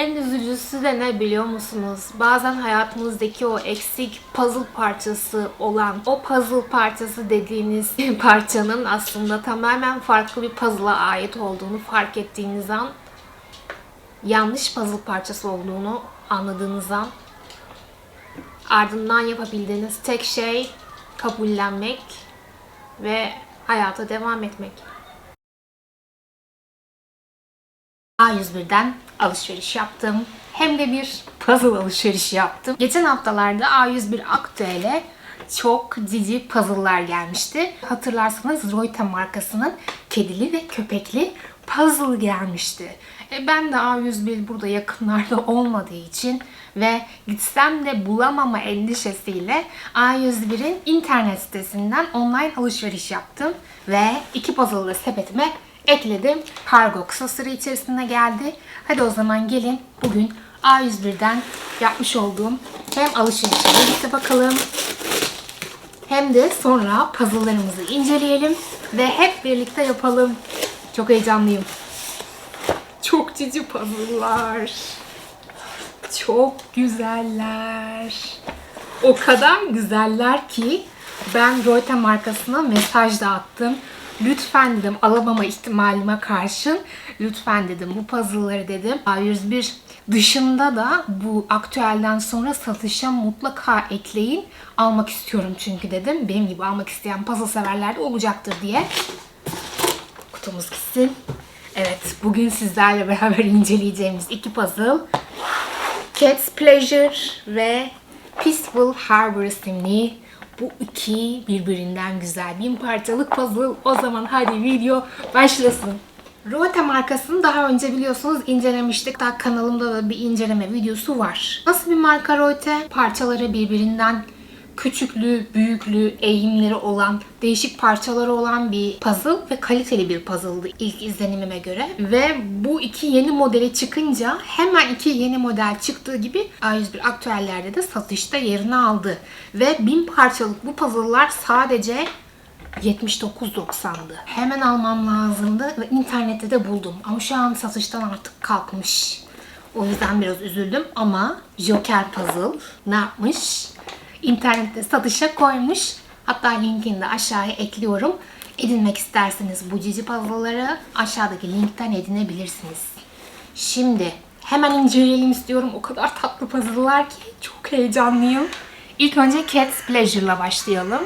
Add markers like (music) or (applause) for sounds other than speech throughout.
En üzücüsü de ne biliyor musunuz? Bazen hayatımızdaki o eksik puzzle parçası olan, o puzzle parçası dediğiniz (laughs) parçanın aslında tamamen farklı bir puzzle'a ait olduğunu fark ettiğiniz an, yanlış puzzle parçası olduğunu anladığınız an, ardından yapabildiğiniz tek şey kabullenmek ve hayata devam etmek. A101'den alışveriş yaptım. Hem de bir puzzle alışverişi yaptım. Geçen haftalarda A101 Aktüel'e çok cici puzzle'lar gelmişti. Hatırlarsanız Royta markasının kedili ve köpekli puzzle gelmişti. E ben de A101 burada yakınlarda olmadığı için ve gitsem de bulamama endişesiyle A101'in internet sitesinden online alışveriş yaptım ve iki puzzle'ı sepetime ekledim. Kargo kısa süre içerisinde geldi. Hadi o zaman gelin bugün A101'den yapmış olduğum hem alışverişe birlikte bakalım hem de sonra puzzle'larımızı inceleyelim ve hep birlikte yapalım. Çok heyecanlıyım. Çok cici puzzle'lar. Çok güzeller. O kadar güzeller ki ben Royte markasına mesaj da attım. Lütfen dedim alamama ihtimalime karşın lütfen dedim bu puzzle'ları dedim A101 dışında da bu aktüelden sonra satışa mutlaka ekleyin. Almak istiyorum çünkü dedim. Benim gibi almak isteyen puzzle severler de olacaktır diye. Kutumuz gitsin. Evet bugün sizlerle beraber inceleyeceğimiz iki puzzle Cat's Pleasure ve Peaceful Harbor isimli bu iki birbirinden güzel bin parçalık puzzle. O zaman hadi video başlasın. Rote markasını daha önce biliyorsunuz incelemiştik. Daha kanalımda da bir inceleme videosu var. Nasıl bir marka Rote? Parçaları birbirinden küçüklü, büyüklü, eğimleri olan, değişik parçaları olan bir puzzle ve kaliteli bir puzzle'dı ilk izlenimime göre. Ve bu iki yeni modeli çıkınca hemen iki yeni model çıktığı gibi A101 aktüellerde de satışta yerini aldı. Ve bin parçalık bu puzzle'lar sadece 79.90'dı. Hemen almam lazımdı ve internette de buldum. Ama şu an satıştan artık kalkmış. O yüzden biraz üzüldüm ama Joker Puzzle ne yapmış? İnternette satışa koymuş. Hatta linkini de aşağıya ekliyorum. Edinmek isterseniz bu cici puzzle'ları aşağıdaki linkten edinebilirsiniz. Şimdi hemen inceleyelim istiyorum. O kadar tatlı puzzle'lar ki çok heyecanlıyım. İlk önce Cat's Pleasure'la başlayalım.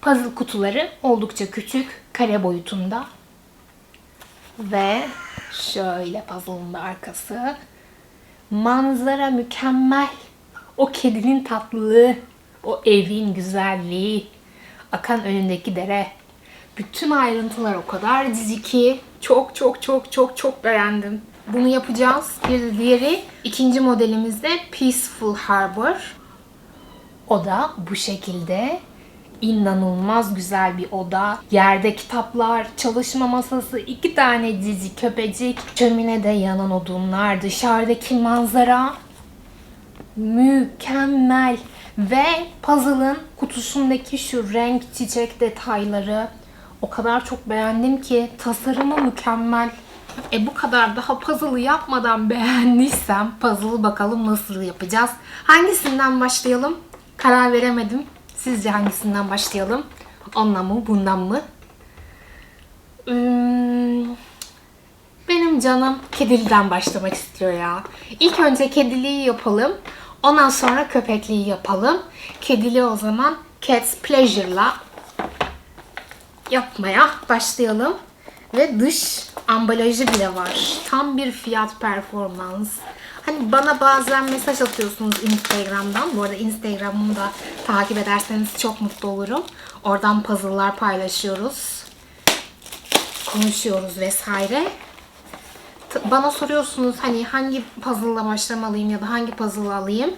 Puzzle kutuları oldukça küçük, kare boyutunda. Ve şöyle puzzle'ın da arkası. Manzara mükemmel. O kedinin tatlılığı, o evin güzelliği, akan önündeki dere. Bütün ayrıntılar o kadar cici ki çok çok çok çok çok beğendim. Bunu yapacağız. Bir de diğeri ikinci modelimizde Peaceful Harbor. O da bu şekilde inanılmaz güzel bir oda. Yerde kitaplar, çalışma masası, iki tane cici köpecik, şöminede yanan odunlar, dışarıdaki manzara mükemmel. Ve puzzle'ın kutusundaki şu renk çiçek detayları o kadar çok beğendim ki tasarımı mükemmel. E bu kadar daha puzzle'ı yapmadan beğendiysem puzzle'ı bakalım nasıl yapacağız. Hangisinden başlayalım? Karar veremedim. Sizce hangisinden başlayalım? Ondan mı, bundan mı? Hmm, benim canım kediliden başlamak istiyor ya. İlk önce kediliği yapalım. Ondan sonra köpekliği yapalım. Kedili o zaman Cat's Pleasure'la yapmaya başlayalım. Ve dış ambalajı bile var. Tam bir fiyat performans. Hani bana bazen mesaj atıyorsunuz Instagram'dan. Bu arada Instagram'ımı da takip ederseniz çok mutlu olurum. Oradan puzzle'lar paylaşıyoruz. Konuşuyoruz vesaire. Bana soruyorsunuz hani hangi puzzle'la başlamalıyım ya da hangi puzzle'ı alayım.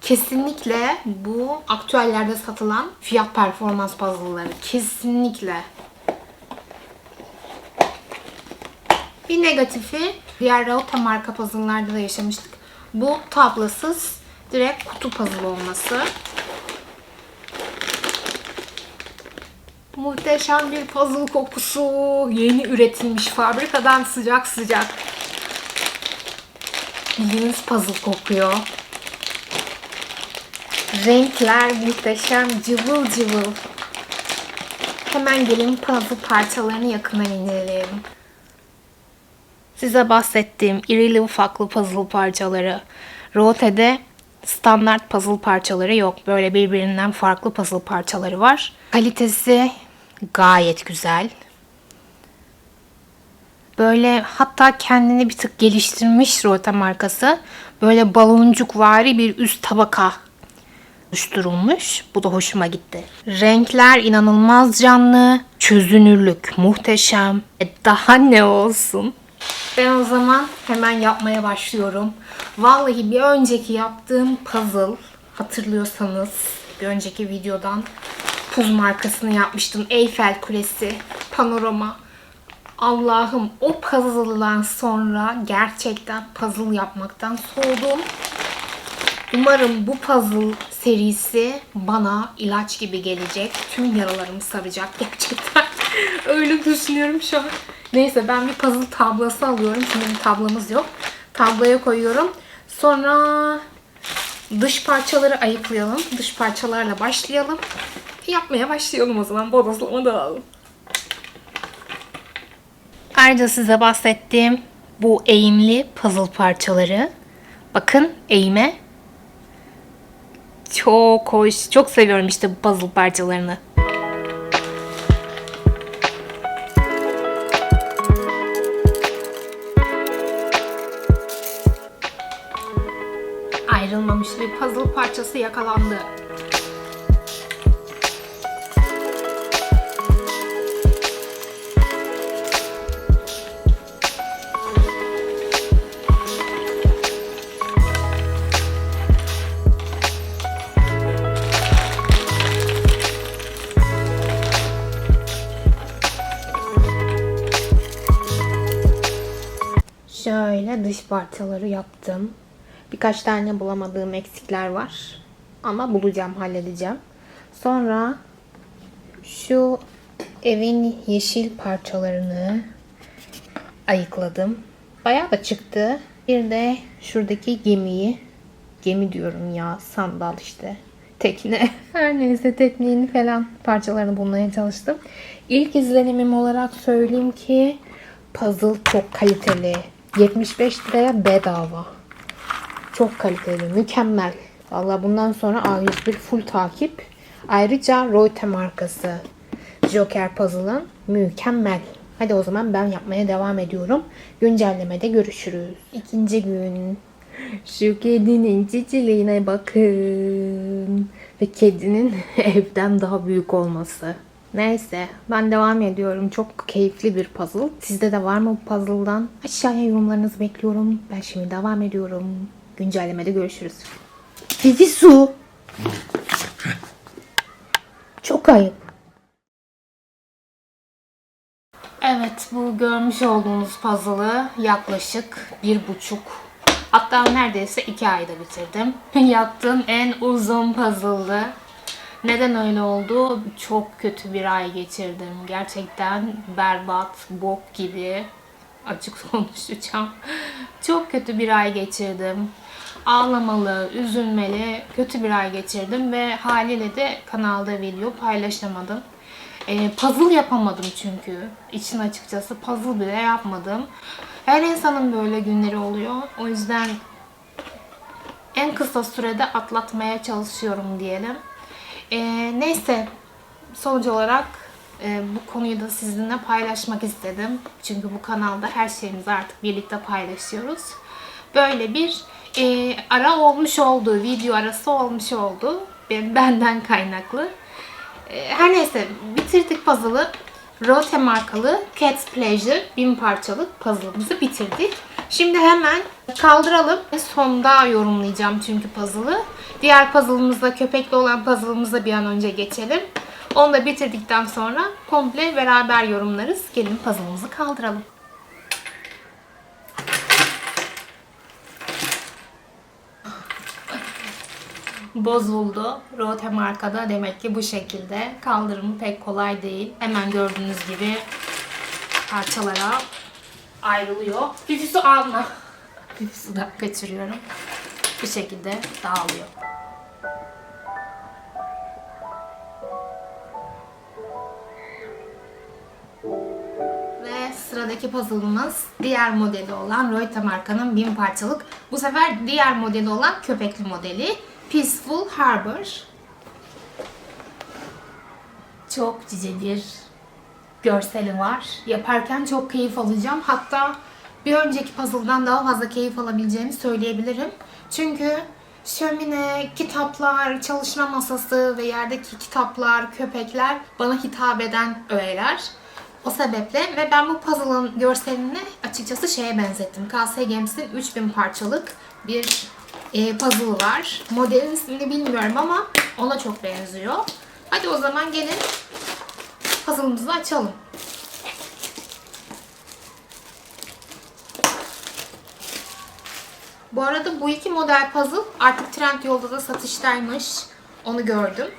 Kesinlikle bu aktüellerde satılan fiyat performans puzzle'ları. Kesinlikle. Bir negatifi diğer Rauta marka puzzle'larda da yaşamıştık. Bu tablasız direkt kutu puzzle olması. Muhteşem bir puzzle kokusu. Yeni üretilmiş fabrikadan sıcak sıcak. Bildiğiniz puzzle kokuyor. Renkler muhteşem, cıvıl cıvıl. Hemen gelin puzzle parçalarını yakından inceleyelim. Size bahsettiğim irili ufaklı puzzle parçaları. Rote'de standart puzzle parçaları yok. Böyle birbirinden farklı puzzle parçaları var. Kalitesi gayet güzel. Böyle hatta kendini bir tık geliştirmiş Rote markası. Böyle baloncuk vari bir üst tabaka oluşturulmuş. Bu da hoşuma gitti. Renkler inanılmaz canlı. Çözünürlük muhteşem. E daha ne olsun? Ben o zaman hemen yapmaya başlıyorum. Vallahi bir önceki yaptığım puzzle hatırlıyorsanız bir önceki videodan puz markasını yapmıştım. Eyfel Kulesi, panorama. Allah'ım o puzzle'dan sonra gerçekten puzzle yapmaktan soğudum. Umarım bu puzzle serisi bana ilaç gibi gelecek. Tüm yaralarımı saracak gerçekten. (laughs) Öyle düşünüyorum şu an. Neyse ben bir puzzle tablosu alıyorum. Şimdi bir tablomuz yok. Tabloya koyuyorum. Sonra dış parçaları ayıklayalım. Dış parçalarla başlayalım. Yapmaya başlayalım o zaman. Bodoslama dağılalım. Ayrıca size bahsettiğim bu eğimli puzzle parçaları. Bakın eğime. Çok hoş. Çok seviyorum işte bu puzzle parçalarını. Parçası yakalandı. Şöyle dış parçaları yaptım. Birkaç tane bulamadığım eksikler var. Ama bulacağım, halledeceğim. Sonra şu evin yeşil parçalarını ayıkladım. Bayağı da çıktı. Bir de şuradaki gemiyi, gemi diyorum ya, sandal işte. Tekne. (laughs) Her neyse teknenin falan parçalarını bulmaya çalıştım. İlk izlenimim olarak söyleyeyim ki puzzle çok kaliteli. 75 liraya bedava. Çok kaliteli, mükemmel. Valla bundan sonra A101 full takip. Ayrıca Royte markası Joker Puzzle'ın mükemmel. Hadi o zaman ben yapmaya devam ediyorum. Güncellemede görüşürüz. İkinci gün. Şu kedinin ciciliğine bakın. Ve kedinin (laughs) evden daha büyük olması. Neyse ben devam ediyorum. Çok keyifli bir puzzle. Sizde de var mı bu puzzle'dan? Aşağıya yorumlarınızı bekliyorum. Ben şimdi devam ediyorum. Güncellemede görüşürüz. Dedi su. Çok ayıp. Evet bu görmüş olduğunuz puzzle'ı yaklaşık bir buçuk hatta neredeyse iki ayda bitirdim. (laughs) Yaptığım en uzun puzzle'dı. Neden öyle oldu? Çok kötü bir ay geçirdim. Gerçekten berbat, bok gibi. Açık (laughs) konuşacağım. Çok kötü bir ay geçirdim. Ağlamalı, üzülmeli, kötü bir ay geçirdim ve haliyle de kanalda video paylaşamadım. Ee, puzzle yapamadım çünkü. İçin açıkçası puzzle bile yapmadım. Her insanın böyle günleri oluyor. O yüzden en kısa sürede atlatmaya çalışıyorum diyelim. Ee, neyse sonuç olarak e, bu konuyu da sizinle paylaşmak istedim. Çünkü bu kanalda her şeyimizi artık birlikte paylaşıyoruz. Böyle bir e, ara olmuş oldu, video arası olmuş oldu. Ben- Benden kaynaklı. E, her neyse bitirdik puzzle'ı. Rote markalı Cat's Pleasure bin parçalık puzzle'ımızı bitirdik. Şimdi hemen kaldıralım. Sonda yorumlayacağım çünkü puzzle'ı. Diğer puzzle'ımızda köpekli olan puzzle'ımıza bir an önce geçelim. Onu da bitirdikten sonra komple beraber yorumlarız. Gelin puzzle'ımızı kaldıralım. Bozuldu. Rote markada demek ki bu şekilde. Kaldırımı pek kolay değil. Hemen gördüğünüz gibi parçalara ayrılıyor. Fifi su alma. Bir suda kaçırıyorum. Bu şekilde dağılıyor. Ve sıradaki puzzle'ımız diğer modeli olan Reuter markanın bin parçalık. Bu sefer diğer modeli olan köpekli modeli Peaceful Harbor. Çok cici bir görseli var. Yaparken çok keyif alacağım. Hatta bir önceki puzzle'dan daha fazla keyif alabileceğimi söyleyebilirim. Çünkü şömine, kitaplar, çalışma masası ve yerdeki kitaplar, köpekler bana hitap eden öğeler. O sebeple ve ben bu puzzle'ın görselini açıkçası şeye benzettim. KS Games'in 3000 parçalık bir e, puzzle var. Modelin ismini bilmiyorum ama ona çok benziyor. Hadi o zaman gelin puzzle'ımızı açalım. Bu arada bu iki model puzzle artık Trendyol'da da satıştaymış. Onu gördüm.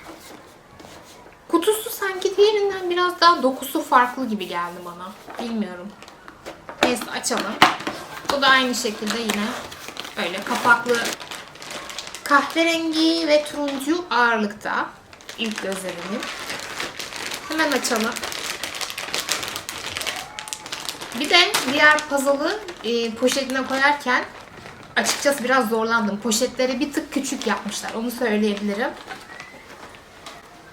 Kutusu sanki diğerinden biraz daha dokusu farklı gibi geldi bana. Bilmiyorum. Neyse açalım. Bu da aynı şekilde yine öyle kapaklı kahverengi ve turuncu ağırlıkta ilk gözlemim. Hemen açalım. Bir de diğer puzzle'ı e, poşetine koyarken açıkçası biraz zorlandım. Poşetleri bir tık küçük yapmışlar. Onu söyleyebilirim.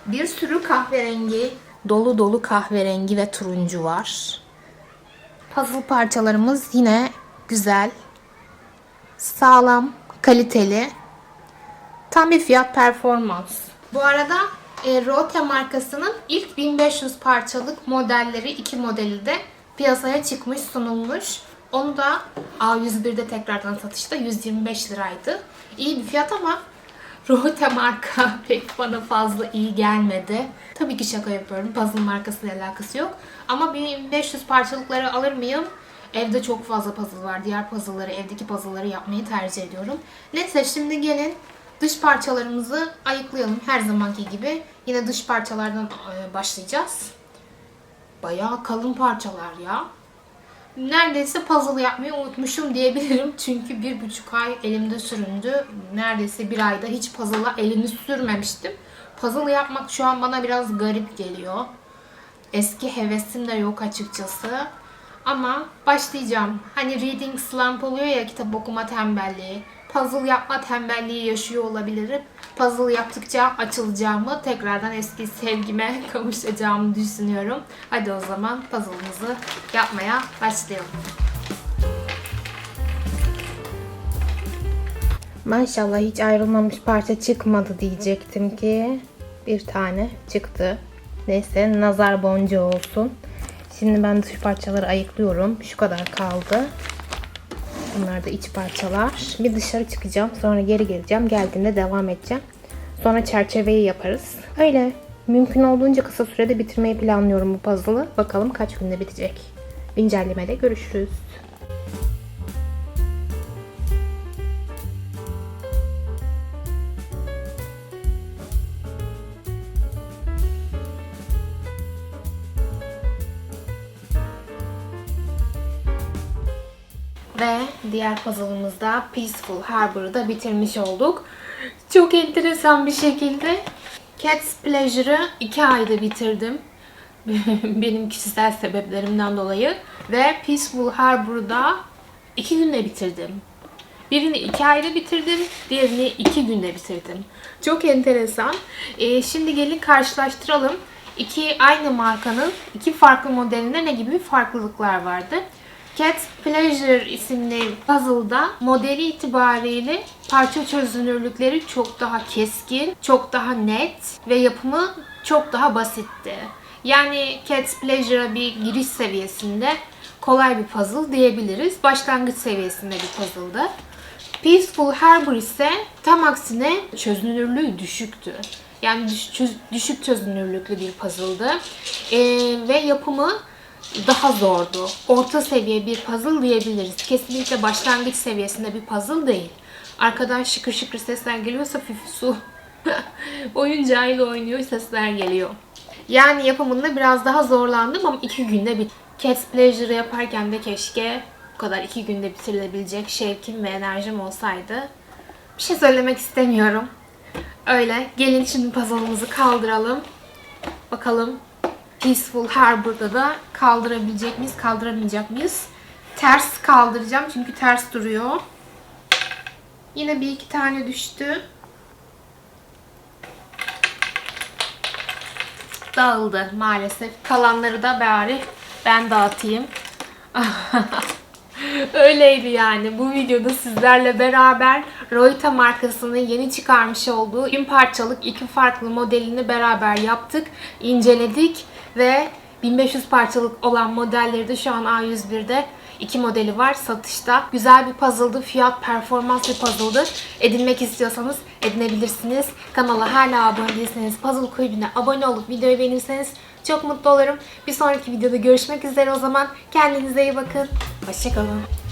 Bir sürü kahverengi, dolu dolu kahverengi ve turuncu var. Puzzle parçalarımız yine güzel, sağlam, kaliteli. Tam bir fiyat performans. Bu arada e, Rote markasının ilk 1500 parçalık modelleri, iki modeli de piyasaya çıkmış, sunulmuş. Onu da A101'de tekrardan satışta 125 liraydı. İyi bir fiyat ama Rote marka (laughs) pek bana fazla iyi gelmedi. Tabii ki şaka yapıyorum. Puzzle markasıyla alakası yok. Ama 1500 parçalıkları alır mıyım? Evde çok fazla puzzle var. Diğer puzzle'ları, evdeki puzzle'ları yapmayı tercih ediyorum. Neyse şimdi gelin dış parçalarımızı ayıklayalım. Her zamanki gibi. Yine dış parçalardan e, başlayacağız. Bayağı kalın parçalar ya neredeyse puzzle yapmayı unutmuşum diyebilirim. (laughs) Çünkü bir buçuk ay elimde süründü. Neredeyse bir ayda hiç puzzle'a elimi sürmemiştim. Puzzle yapmak şu an bana biraz garip geliyor. Eski hevesim de yok açıkçası. Ama başlayacağım. Hani reading slump oluyor ya kitap okuma tembelliği. Puzzle yapma tembelliği yaşıyor olabilirim. Puzzle yaptıkça açılacağımı, tekrardan eski sevgime (laughs) kavuşacağımı düşünüyorum. Hadi o zaman puzzle'ımızı yapmaya başlayalım. Maşallah hiç ayrılmamış parça çıkmadı diyecektim ki bir tane çıktı. Neyse nazar boncuğu olsun. Şimdi ben dış parçaları ayıklıyorum. Şu kadar kaldı. Bunlar da iç parçalar. Bir dışarı çıkacağım. Sonra geri geleceğim. Geldiğinde devam edeceğim. Sonra çerçeveyi yaparız. Öyle mümkün olduğunca kısa sürede bitirmeyi planlıyorum bu puzzle'ı. Bakalım kaç günde bitecek. Güncellemede görüşürüz. Ve diğer puzzle'ımızda Peaceful Harbor'ı da bitirmiş olduk. Çok enteresan bir şekilde Cat's Pleasure'ı 2 ayda bitirdim. (laughs) Benim kişisel sebeplerimden dolayı. Ve Peaceful Harbor'da 2 günde bitirdim. Birini 2 ayda bitirdim, diğerini 2 günde bitirdim. Çok enteresan. Ee, şimdi gelin karşılaştıralım. İki aynı markanın iki farklı modelinde ne gibi farklılıklar vardı. Cat Pleasure isimli puzzle'da modeli itibariyle parça çözünürlükleri çok daha keskin, çok daha net ve yapımı çok daha basitti. Yani Cat Pleasure'a bir giriş seviyesinde kolay bir puzzle diyebiliriz. Başlangıç seviyesinde bir puzzle'dı. Peaceful Harbor ise tam aksine çözünürlüğü düşüktü. Yani düş- düşük çözünürlüklü bir puzzle'dı. Ee, ve yapımı daha zordu. Orta seviye bir puzzle diyebiliriz. Kesinlikle başlangıç seviyesinde bir puzzle değil. Arkadan şıkır şıkır sesler geliyorsa Fifi su (laughs) oyuncağıyla oynuyor sesler geliyor. Yani yapımında biraz daha zorlandım ama iki günde bir Cat's Pleasure yaparken de keşke bu kadar iki günde bitirilebilecek şevkim ve enerjim olsaydı bir şey söylemek istemiyorum. Öyle. Gelin şimdi puzzle'ımızı kaldıralım. Bakalım Peaceful Harbor'da da kaldırabilecek miyiz, kaldıramayacak mıyız? Ters kaldıracağım çünkü ters duruyor. Yine bir iki tane düştü. Dağıldı maalesef. Kalanları da bari ben dağıtayım. (laughs) (laughs) Öyleydi yani. Bu videoda sizlerle beraber Roita markasının yeni çıkarmış olduğu bin parçalık iki farklı modelini beraber yaptık, inceledik ve 1500 parçalık olan modelleri de şu an A101'de iki modeli var satışta. Güzel bir puzzle'dı. Fiyat performans bir puzzle'dı. Edinmek istiyorsanız edinebilirsiniz. Kanala hala abone değilseniz Puzzle Kulübü'ne abone olup videoyu beğenirseniz çok mutlu olurum. Bir sonraki videoda görüşmek üzere o zaman. Kendinize iyi bakın. Hoşçakalın.